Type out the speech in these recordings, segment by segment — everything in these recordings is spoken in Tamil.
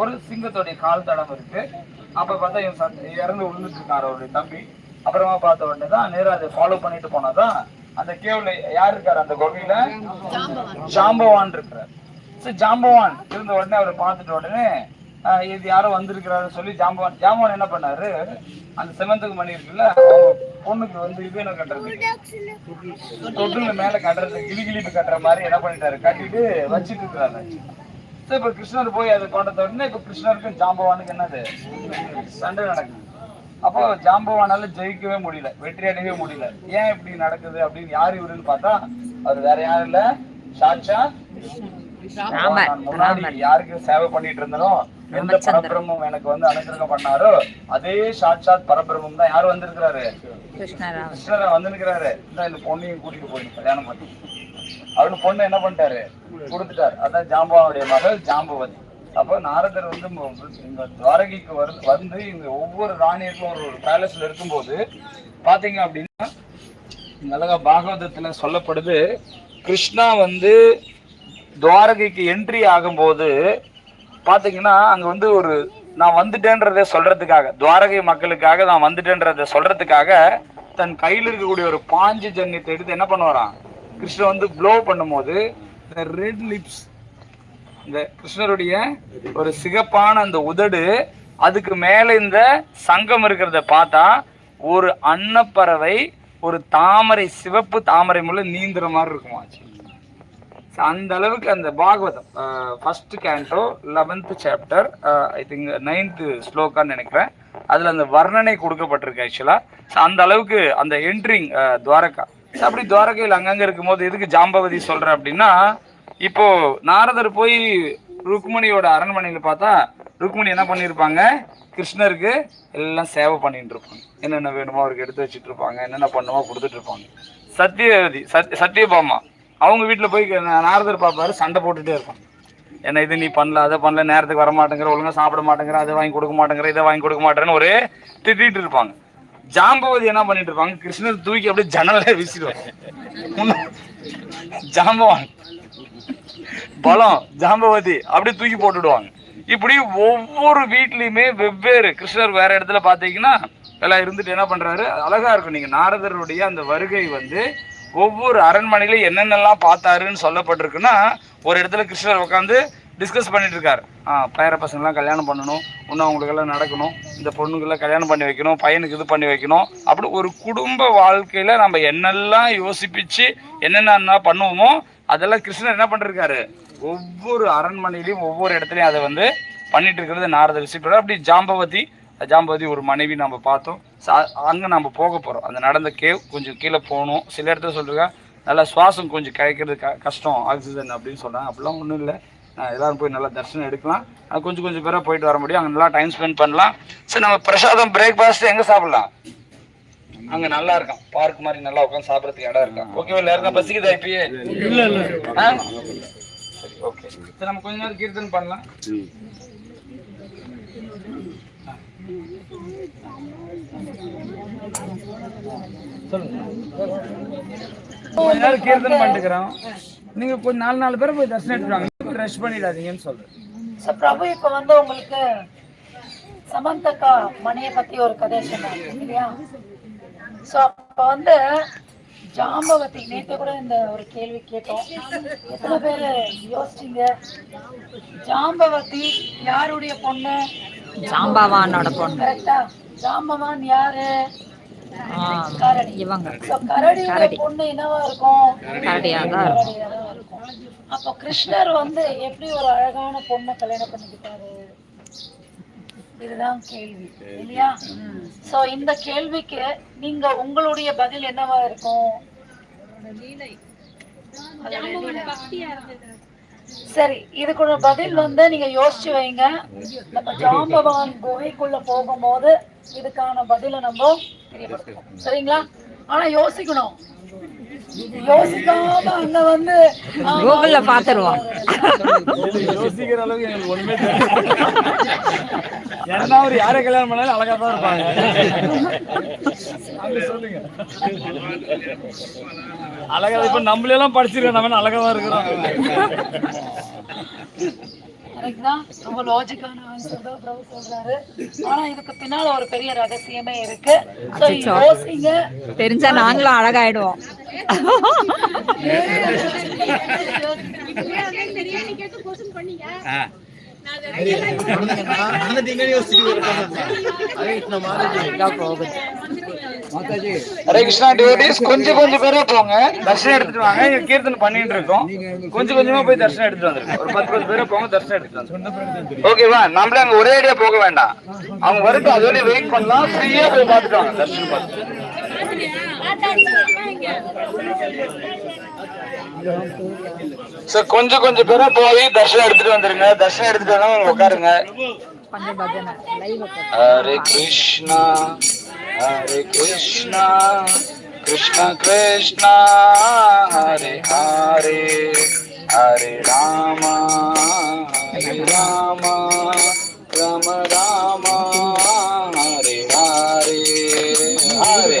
ஒரு சிங்கத்தோடைய கால் தடம் இருக்கு. அப்ப பார்த்தா இவன் இறந்து விழுந்துட்டு இருக்காரு அவருடைய தம்பி. அப்புறமா பார்த்த உடனே தான் நேரம் அதை ஃபாலோ பண்ணிட்டு போனாதான் அந்த கேவ்ல யார் இருக்காரு? அந்த கொகையில ஜாம்பவான் இருக்கிறார் சரி ஜாம்பவான் இருந்த உடனே அவரை பார்த்துட்ட உடனே இது யாரோ வந்திருக்கிறாருன்னு சொல்லி ஜாம்பவான் ஜாம்பவான் என்ன பண்ணாரு? அந்த செவந்துக்கு மணி இருக்குல்ல பொண்ணுக்கு வந்து இது என்ன கட்டுறது. தொட்டுல மேல கட்டுறது கிளி கிளிப்பு கட்டுற மாதிரி என்ன பண்ணிட்டாரு? கட்டிட்டு வச்சிட்டு இருக்கிறாரு. சரி இப்ப கிருஷ்ணர் போய் அதை கொண்டத உடனே இப்ப கிருஷ்ணருக்கும் ஜாம்பவானுக்கு என்னது? சண்டை நடக்குது. அப்போ ஜாம்பவானால ஜெயிக்கவே முடியல வெற்றி அடையவே முடியல. ஏன் இப்படி நடக்குது அப்படின்னு யார் இவருன்னு பார்த்தா அவர் வேற யாரும் இல்ல. சாட்சா. முன்னாடி யாருக்கு சேவை பண்ணிட்டு இருந்தனோ எந்த பரபிரமும் எனக்கு வந்து அனுகிரகம் பண்ணாரோ அதே சாட்சாத் பரபிரமம் தான். யார் வந்திருக்கிறாரு? கிருஷ்ணரை வந்திருக்கிறாரு. இந்த இந்த பொண்ணையும் கூட்டிட்டு போயிட்டு கல்யாணம் பண்ணி. அவரு பொண்ணு என்ன பண்ணிட்டாரு? கொடுத்துட்டாரு. அதான் ஜாம்பவானுடைய மகள் ஜாம்பவதி. அப்போ நாரதர் வந்து இந்த துவாரகைக்கு வரு வந்து இந்த ஒவ்வொரு ராணியருக்கும் ஒரு ஒரு பேலஸ்ல இருக்கும்போது பாத்தீங்க அப்படின்னா அழகா பாகவதத்துல சொல்லப்படுது கிருஷ்ணா வந்து துவாரகைக்கு என்ட்ரி ஆகும்போது பாத்தீங்கன்னா அங்க வந்து ஒரு நான் வந்துட்டேன்றதை சொல்றதுக்காக துவாரகை மக்களுக்காக நான் வந்துட்டேன்றதை சொல்றதுக்காக தன் கையில் இருக்கக்கூடிய ஒரு பாஞ்சு ஜன்யத்தை எடுத்து என்ன பண்ணுவாரான் கிருஷ்ணர் வந்து ப்ளோ பண்ணும்போது இந்த ரெட் லிப்ஸ் இந்த கிருஷ்ணருடைய ஒரு சிகப்பான அந்த உதடு அதுக்கு மேலே இந்த சங்கம் இருக்கிறத பார்த்தா ஒரு அன்னப்பறவை ஒரு தாமரை சிவப்பு தாமரை முள்ள நீந்துற மாதிரி இருக்குமா அந்த அளவுக்கு அந்த Bhagavatam first canto eleventh chapter I think ninth ஸ்லோக்கான்னு நினைக்கிறேன். அதில் அந்த வர்ணனை கொடுக்கப்பட்டிருக்கு ஆக்சுவலாக ஸோ அந்த அளவுக்கு அந்த என்ட்ரிங் துவாரகா அப்படி துவாரகையில் அங்கங்கே இருக்கும்போது எதுக்கு ஜாம்பவதி சொல்கிறேன் அப்படின்னா இப்போ நாரதர் போய் ருக்மணியோட அரண்மனையில் பார்த்தா ருக்மணி என்ன பண்ணியிருப்பாங்க கிருஷ்ணருக்கு எல்லாம் சேவை பண்ணிட்டு இருப்பாங்க. என்னென்ன வேணுமோ அவருக்கு எடுத்து வச்சுட்டு இருப்பாங்க என்னென்ன பண்ணுமோ கொடுத்துட்டு இருப்பாங்க. சத்யவதி சத் சத்யபாமா அவங்க வீட்டில் போய் நாரதர் பார்ப்பாரு சண்டை போட்டுட்டே இருப்பாங்க. என்ன இது நீ பண்ணல அதை பண்ணல நேரத்துக்கு வர மாட்டேங்கிற ஒழுங்காக சாப்பிட மாட்டேங்கிற அதை வாங்கி கொடுக்க மாட்டேங்கிற இதை வாங்கி கொடுக்க மாட்டேன்னு ஒரே திட்டிகிட்டு இருப்பாங்க. ஜாம்பவதி என்ன பண்ணிட்டு இருப்பாங்க? கிருஷ்ணர் தூக்கி அப்படியே ஜன்னல வீசிடுவாங்க ஜாம்பவான். பலம் ஜாம்பவதி அப்படியே தூக்கி போட்டுடுவாங்க. இப்படி ஒவ்வொரு வீட்லயுமே வெவ்வேறு கிருஷ்ணர் வேற இடத்துல பாத்தீங்கன்னா எல்லாம் இருந்துட்டு என்ன பண்றாரு? அழகா இருக்கும். நீங்க நாரதருடைய அந்த வருகை வந்து ஒவ்வொரு அரண்மனையில என்னென்னலாம் பார்த்தாருன்னு சொல்லப்பட்டிருக்குன்னா ஒரு இடத்துல கிருஷ்ணர் உட்காந்து டிஸ்கஸ் பண்ணிட்டு இருக்காரு ஆ பயிர பசங்களாம் கல்யாணம் பண்ணணும். இன்னும் அவங்களுக்கெல்லாம் நடக்கணும். இந்த பொண்ணுக்கெல்லாம் கல்யாணம் பண்ணி வைக்கணும். பையனுக்கு இது பண்ணி வைக்கணும். அப்படி ஒரு குடும்ப வாழ்க்கையில் நம்ம என்னெல்லாம் யோசிப்பிச்சு என்னென்ன பண்ணுவோமோ அதெல்லாம் கிருஷ்ணர் என்ன பண்ணிருக்காரு? ஒவ்வொரு அரண்மனையிலையும் ஒவ்வொரு இடத்துலையும் அதை வந்து பண்ணிட்டு இருக்கிறது நாரத ரிஷிப்பர் அப்படி ஜாம்பவதி ஜாம்பவதி ஒரு மனைவி நம்ம பார்த்தோம். சா- அங்கே நம்ம போக போகிறோம் அந்த நடந்த கேவ் கொஞ்சம் கீழே போகணும். சில இடத்துல சொல்லிருக்கா நல்லா சுவாசம் கொஞ்சம் கிடைக்கிறது க கஷ்டம் ஆக்சிஜன் அப்படின்னு சொன்னாங்க. அப்படிலாம் ஒன்றும் இல்லை. எல்லாரும் போய் நல்லா தரிசனம் எடுக்கலாம். ஆனா கொஞ்சம் கொஞ்சம் பேராக போயிட்டு வர முடியும். அங்கே நல்லா டைம் ஸ்பெண்ட் பண்ணலாம். சரி நம்ம பிரசாதம் பிரேக்ஃபாஸ்ட் எங்கே சாப்பிடலாம்? அங்க நல்லா இருக்கும் பார்க் மாதிரி நல்லா உட்காந்து சாப்பிடறதுக்கு இடம் இருக்கும் ஓகேவா இல்ல யாருக்கா பசிக்குதா இப்பயே? இல்ல இல்ல. சரி ஓகே சரி நம்ம கொஞ்ச நேரம் கீர்த்தன் பண்ணலாம். சொல்லுங்க கொஞ்ச நேரம் கீர்த்தன் பண்ணிட்டுக்கிறோம். நீங்க கொஞ்சம் நாலு நாலு பேரை போய் தரிசனம் எடுத்துட்டு வாங்க ரஷ் பண்ணிடாதீங்கன்னு சொல்றேன். ஸோ பிரபு இப்போ வந்து உங்களுக்கு சமந்தக்கா மணியை பத்தி ஒரு கதை சொன்னாங்க இல்லையா? ஸோ அப்போ வந்து ஜாம்பவதி நேற்று கூட இந்த ஒரு கேள்வி கேட்டோம். எத்தனை பேர் யோசிச்சீங்க? ஜாம்பவதி யாருடைய பொண்ணு? ஜாம்பவானோட பொண்ணு. கரெக்டா ஜாம்பவான் யாரு? கரடி. இவங்க. கரடியோட பொண்ணு என்னவா இருக்கும்? கரடியா தான் இருக்கும். அப்போ கிருஷ்ணர் வந்து எப்படி ஒரு அழகான பொண்ணை கல்யாணம் பண்ணிக்கிட்டாரு? இதுதான் கேள்வி இல்லையா? சோ இந்த கேள்விக்கு நீங்க உங்களுடைய பதில் என்னவா இருக்கும். சரி இதுக்குள்ள பதில் வந்து நீங்க யோசிச்சு வைங்க. நம்ம ஜாம்பவான் குகைக்குள்ள போகும்போது இதுக்கான பதிலை நம்ம சரிங்களா? ஆனா யோசிக்கணும். யோசிக்காம வந்து கூகுள்ல பாத்துருவோம். யோசிக்கிற அளவுக்கு எங்களுக்கு ஒண்ணுமே என்ன ஒரு யாரை கல்யாணம் பண்ணாலும் அழகா தான் இருப்பாங்க. அப்படி சொல்லுங்க. அழகா இப்ப நம்மளெல்லாம் படிச்சிருக்கோம் நம்ம அழகா தான் இருக்கிறோம். கரெக்ட் தான் ரொம்ப லாஜிக்கான ஆன்சர் தான் பிரபு சொல்றாரு. ஆனா இதுக்கு பின்னால ஒரு பெரிய ரகசியமே இருக்கு. யோசிங்க. தெரிஞ்சா நாங்களும் அழகாயிடுவோம். ஹரே கிருஷ்ணா டிவோட்டிஸ் கொஞ்சம் கொஞ்சம் பேரா போங்க தர்ஷனம் எடுத்துட்டு வாங்க இங்க கீர்த்தனை பண்ணிட்டு இருக்கோம் கொஞ்சம் கொஞ்சமா போய் தர்ஷனம் எடுத்துட்டு வந்துருங்க ஒரு பத்து பத்து பேரா போங்க தர்ஷனம் எடுத்துட்டு ஓகேவா நம்மளே அங்க ஒரே அடியா போக வேண்டாம் அவங்க வரட்டும் அது வரையும் வெயிட் பண்ணலாம் ஃப்ரீயா போய் பார்த்துட்டு வாங்க தர்ஷனம் பார்த்து சார் கொஞ்சம் கொஞ்சம் பேரா போய் தர்ஷனம் எடுத்துட்டு வந்துருங்க. தர்ஷனம் எடுத்துட்டு வந்தா உட்காருங்க. ஹரே கிருஷ்ணா ஹரே கிருஷ்ணா கிருஷ்ணா கிருஷ்ணா ஹரே ஹரே ஹரே ராமா ஹரே ராமா ராம ராமா ஹரே ஹரே ஹரே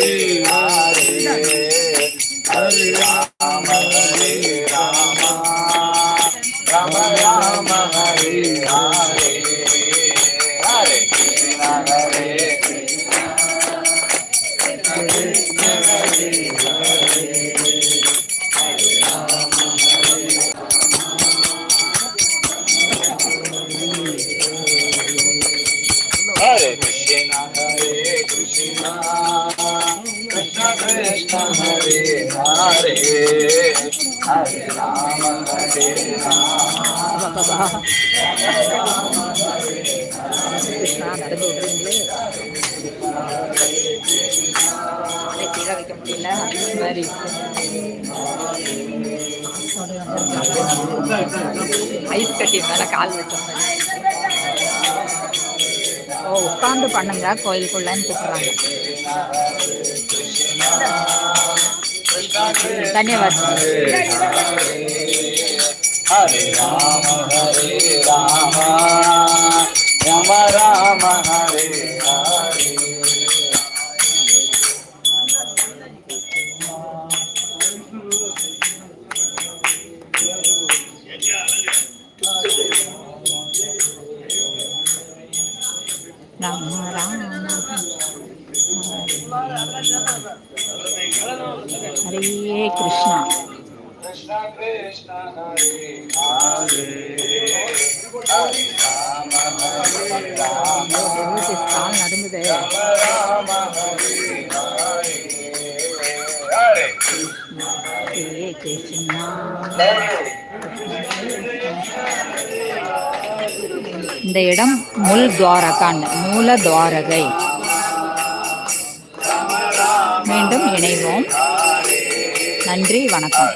Hey. Hare கிருஷ்ணா நடந்து விடுறீங்களே கீழே வைக்க முடியல அந்த மாதிரி ஐஸ் கட்டி மேலே கால் வச்ச ஓ உட்காந்து பண்ணுங்க கோயிலுக்குள்ளன்னு கூப்பிட்றாங்க. தன்யவாத் ஹரே ராம ஹரே ராம ராம ராம ஹரே ஹரே ராம ராம ஹரே கிருஷ்ணா கிருஷ்ண கிருஷ்ண ஹரே ஹரே ஹரே ராம ஹரே ராம இருபத்தி கால் நடந்தது ராம இந்த இடம் முல் துவாரகான் மூல துவாரகை. மீண்டும் இணைவோம். நன்றி வணக்கம்.